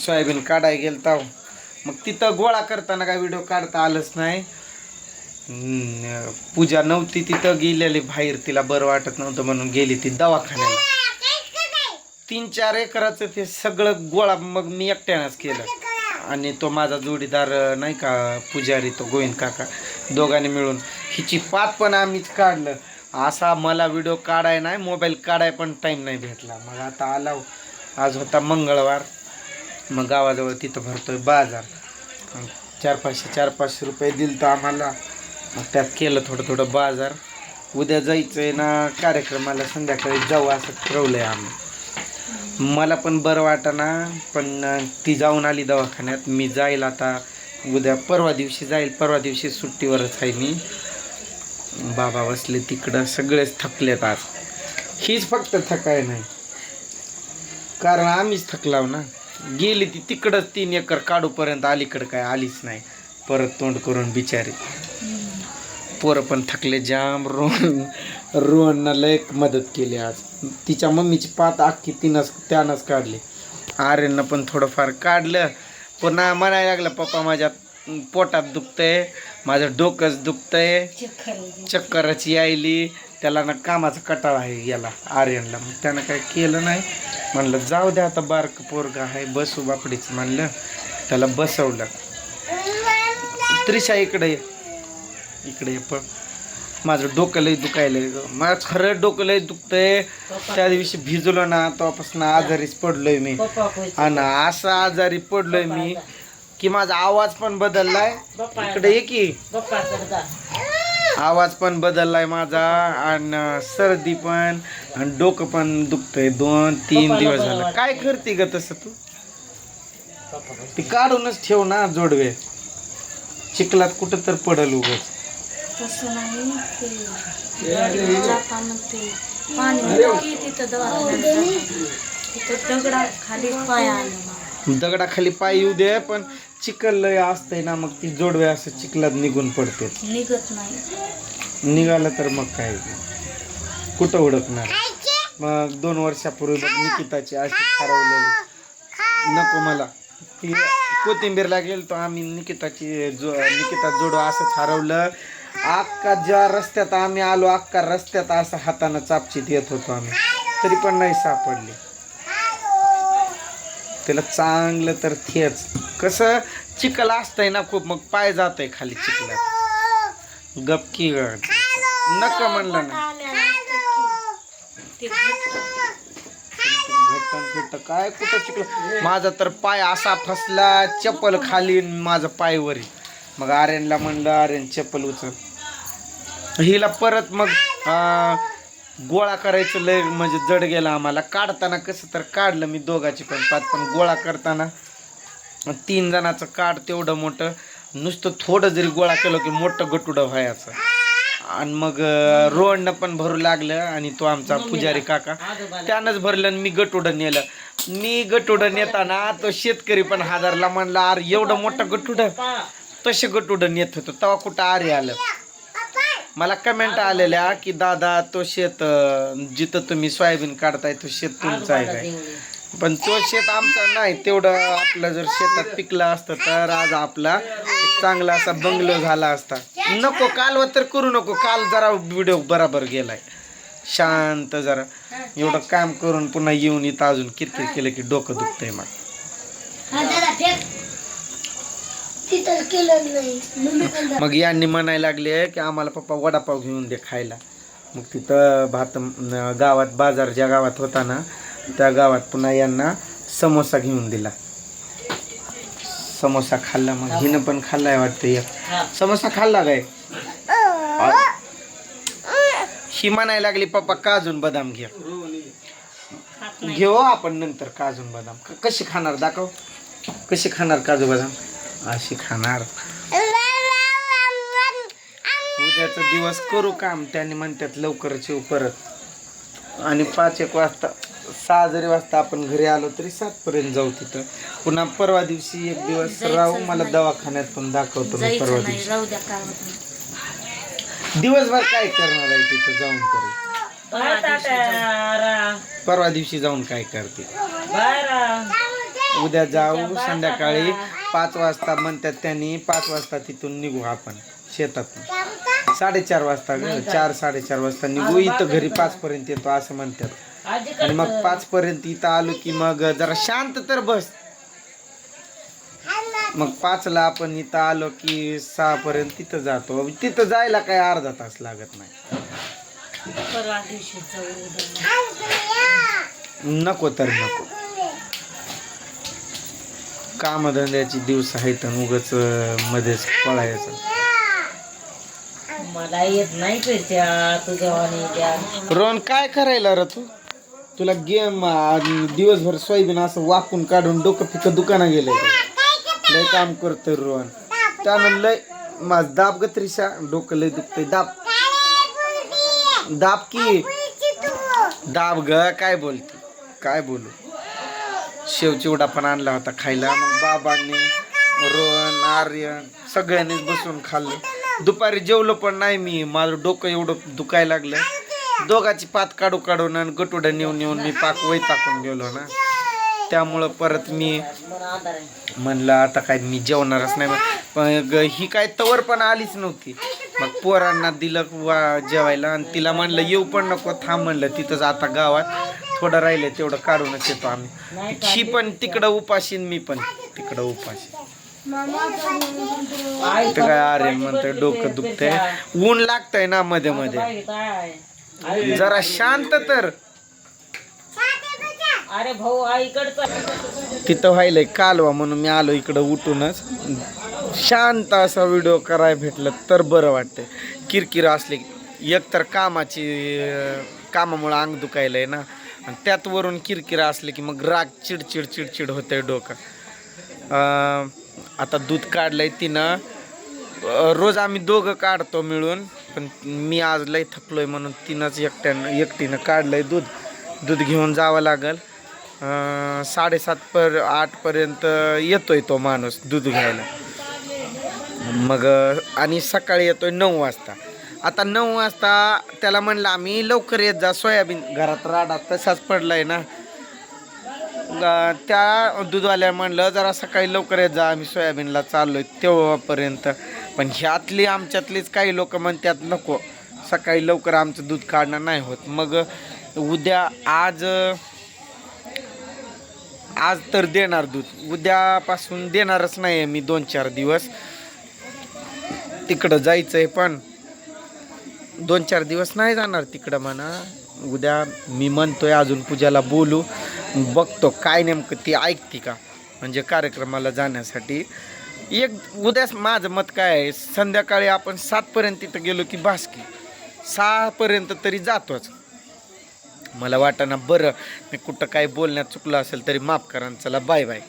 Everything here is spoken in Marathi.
सोयाबीन काढाय गेलता मग तिथं गोळा करताना काय व्हिडिओ काढता आलंच नाही. पूजा नव्हती तिथं गेलेली बाहेर तिला बरं वाटत नव्हतं म्हणून गेली ती दवाखान्याला. तीन चार एकराचं ते सगळं गोळा मग मी एकट्यानंच केलं. आणि तो माझा जोडीदार नाही का पुजारी तो गोविंद काका दोघांनी मिळून हिची पात पण आम्हीच काढलं. असा मला व्हिडिओ काढाय नाही मोबाईल काढाय पण टाईम नाही भेटला. मग आता आला आज होता मंगळवार. मग गावाजवळ तिथं भरतोय बाजार. मग चार पाचशे चार पाचशे रुपये दिल तर आम्हाला. मग त्यात केलं थोडं थोडं बाजार. उद्या जायचं आहे ना कार्यक्रमाला संध्याकाळी जाऊ असं ठरवलं आहे आम्ही. मला पण बरं वाटाना पण ती जाऊन आली दवाखान्यात. मी जाईल आता. उद्या परवा दिवशी जाईल. परवा दिवशी सुट्टीवरच आहे मी. बाबा बसले तिकडं. सगळेच थकलेत आज. हीच फक्त थकाय नाही. कारण आम्हीच थकलाव ना. गेली ती तिकडंच तीन एकर काढूपर्यंत अलीकडं काय आलीच नाही. परत तोंड करून बिचारी. पोरं पण थकले जाम. रोहन रोहननं लय मदत केली आज. तिच्या मम्मीची पात अख्खी तिनंच त्यानंच काढली. आर्यननं पण थोडंफार काढलं. पुन्हा म्हणायला लागलं पप्पा माझ्या पोटात दुखतंय माझं डोकंच दुखतंय. चक्करच यायली. त्याला ना कामाचा कटाळा आहे याला आर्यनला. मग त्यानं काय केलं नाही. म्हणलं जाऊ द्या आता बारक पोरगा आहे बसू बापडीच. म्हणलं त्याला बसवलं. त्रिशा इकडे ये. इकडे ये पण. माझं डोकं लय दुखायलंय ग. माझं खरं डोकं लय दुखतंय. त्या दिवशी भिजलो ना तेव्हापासून आजारीच पडलोय मी. आणि असं आजारी पडलोय मी की माझा आवाज पण बदललाय. इकडे ये की. आवाज पण बदललाय माझा आणि सर्दी पण आणि डोकं पण दुखतंय. दोन तीन दिवस झालं. काय करते ग तसं तू? ती काढूनच ठेव ना जोडवे. चिखलात कुठं तर पडल उगच. तसं नाही ते पाणी तिथं. तिथं दगडा खाली पाय आलं. दगडाखाली पाय येऊ दे पण चिखल लय असतंय ना मग ती जोडवे असं चिखलात निघून पडते. निघत नाही. निघालं तर मग काय? कुठं उडकणार? मग दोन वर्षापूर्वी बघ निकिताची अशी हरवलेली नको मला. ती कोथिंबीरला गेलतो आम्ही निकिताची जो निकिता जोडो असंच हरवलं अख्खा ज्या रस्त्यात आम्ही आलो अख्खा रस्त्यात असं हातानं चापचीत येत होतो आम्ही. तरी पण नाही सापडली. त्याला चांगलं तर थेच कसं चिखल असतंय ना खूप मग पाय जात आहे खाली चिखलात. गपकी ग. नका म्हणलं ना. घट्ट. काय कुठं चिखल? माझा तर पाय असा फसला चप्पल खाली माझं पाय वरी. मग आर्यनला म्हणलं आर्यन चप्पल उचल. हिला परत मग गोळा करायचं लय म्हणजे जड गेलं आम्हाला. काढताना कसं तर काढलं मी दोघाची पण पाच पण गोळा करताना. तीन जणाचं काढ तेवढं मोठं. नुसतं थोडं जरी गोळा केलं की मोठं गटुडं व्हायचं. आणि मग रोहननं पण भरू लागलं आणि तो आमचा पुजारी काका. त्यानंच भरलं आणि मी गटुडं नेलं. मी गटुडं नेताना तो शेतकरी पण हादरला म्हणला अरे एवढं मोठं गटुडं. तसे गटुडं नेत होतो. तेव्हा कुठं आरे आलं? मला कमेंट आलेल्या की दादा तो शेत जिथं तुम्ही सोयाबीन काढताय तो शेत तुमचा आहे काय? पण तो शेत आमचा नाही तेवढं आपलं जर शेतात पिकलं असतं तर आज आपला एक चांगला असा बंगलो झाला असता. नको कालवा तर करू नको काल जरा व्हिडिओ बराबर गेलाय. शांत जरा. एवढं काम करून पुन्हा येऊन इथं अजून किरकिर केलं की डोकं दुखतंय मग मग यांनी म्हणायला लागले की आम्हाला पप्पा वडापाव घेऊन दे खायला. मग तिथं भात अं, गावात बाजार ज्या गावात होता ना त्या गावात पुन्हा यांना समोसा घेऊन दिला. समोसा खाल्ला मग हिनं पण खाल्लाय वाटतं एक. समोसा खाल्ला काय? ही म्हणायला लागली पप्पा काजून बदाम घ्या घेऊ आपण नंतर काजून बदाम. क- कशी खाणार? दाखव. कशी खाणार काजू बदाम? अशी खाणार. उद्याचा दिवस करू काम त्याने म्हणतात लवकरच येऊ परत. आणि पाच एक वाजता सहा जरी वाजता आपण घरी आलो तरी सात पर्यंत जाऊ तिथं. पुन्हा परवा दिवशी एक दिवस राहू मला दवाखान्यात पण दाखवतो मी परवा दिवशी. दिवसभर काय करणार आहे तिथं जाऊन तरी? परवा दिवशी जाऊन काय करते? उद्या जाऊ संध्याकाळी पाच वाजता म्हणतात त्यांनी पाच वाजता तिथून निघू आपण शेतातून साडेचार वाजता चार साडेचार वाजता निघू. इथं घरी पाच पर्यंत येतो असं म्हणतात. आणि मग पाच पर्यंत इथं आलो की मग जरा शांत तर बस. मग पाचला आपण इथं आलो की सहा पर्यंत तिथं जातो. तिथं जायला काय अर्धा तास लागत नाही. नको तर नको. कामधंद्याची दिवस आहेत आणि उगाच मध्येच पळायचं. मला येत नाही पेट्या तुझ्या रोहन काय करायला रे तू? तुला गेम दिवसभर सोयाबीन असं वाकून काढून डोकं पिकं दुकाना गेलंय? लय काम करतोय रोहन. त्यानं लय माझ दाब ग त्रिशा. डोकं लय दुखतंय. दाब. दाब की? दाब ग? काय बोलते? काय बोलू? शेव चिवडा पण आणला होता खायला. मग बाबांनी रोहन आर्यन सगळ्यांनीच बसून खाल्लं. दुपारी जेवलो पण नाही मी. माझं डोकं एवढं दुखायला लागलं. दोघाची पात काढू काढून आणि गटुडं नेऊन नेऊन मी पाक वय टाकून गेलो ना. त्यामुळं परत मी म्हणलं आता काय मी जेवणारच नाही. पण ही काय तवर पण आलीच नव्हती. मग पोरांना दिलं वा जेवायला आणि तिला म्हणलं येऊ पण नको थांब म्हणलं तिथंच आता गावात. थोडं राहिलं तेवढं काढूनच येतो आम्ही. ही पण तिकडं उपाशी आणि मी पण तिकडं उपाशी तर काय अरे म्हणतोय डोकं दुखतंय. ऊन लागतंय ना मध्ये मध्ये. जरा शांत तर. अरे भाऊ तिथं व्हायलंय कालवा म्हणून मी आलो इकडं उठूनच. शांत असा व्हिडिओ करायला भेटलं तर बरं वाटतंय. किरकिर असले एक तर कामाची कामामुळं अंग दुखायलंय ना. आणि त्यात वरून किरकिरा असले की मग राग चिडचिड चिडचिड होतंय डोकं. आता दूध काढलंय तिनं. रोज आम्ही दोघं काढतो मिळून पण मी आज लय थकलोय म्हणून तिनंच एकट्यानं एकटीनं काढलंय दूध. दूध घेऊन जावं लागेल. साडेसात पर आठपर्यंत येतोय तो माणूस दूध घ्यायला. मग आणि सकाळी येतोय नऊ वाजता. आता नऊ वाजता त्याला म्हणलं आम्ही लवकर येत जा सोयाबीन. घरात राडा तसाच पडला आहे ना त्या दूधवाल्या म्हणलं जरा सकाळी लवकर येत जा आम्ही सोयाबीनला चाललो आहे तेव्हापर्यंत. पण ह्यातली आमच्यातलीच काही लोक म्हणतात नको सकाळी लवकर आमचं दूध काढणं नाही होत. मग उद्या आज आज तर देणार दूध. उद्यापासून देणारच नाही आहे मी दोन चार दिवस. तिकडं जायचं आहे पण दोन चार दिवस नाही जाणार तिकडं म्हणा. उद्या मी म्हणतोय अजून पूजाला बोलू. बघतो काय नेमकं ती ऐकते का? म्हणजे कार्यक्रमाला जाण्यासाठी. एक उद्याच माझं मत काय आहे? संध्याकाळी आपण सातपर्यंत तिथं गेलो की बासकी सहापर्यंत तरी जातोच. मला वाटना बरं मी कुठं काय बोलण्यात चुकलं असेल तरी माफ करा आणि चला बाय बाय.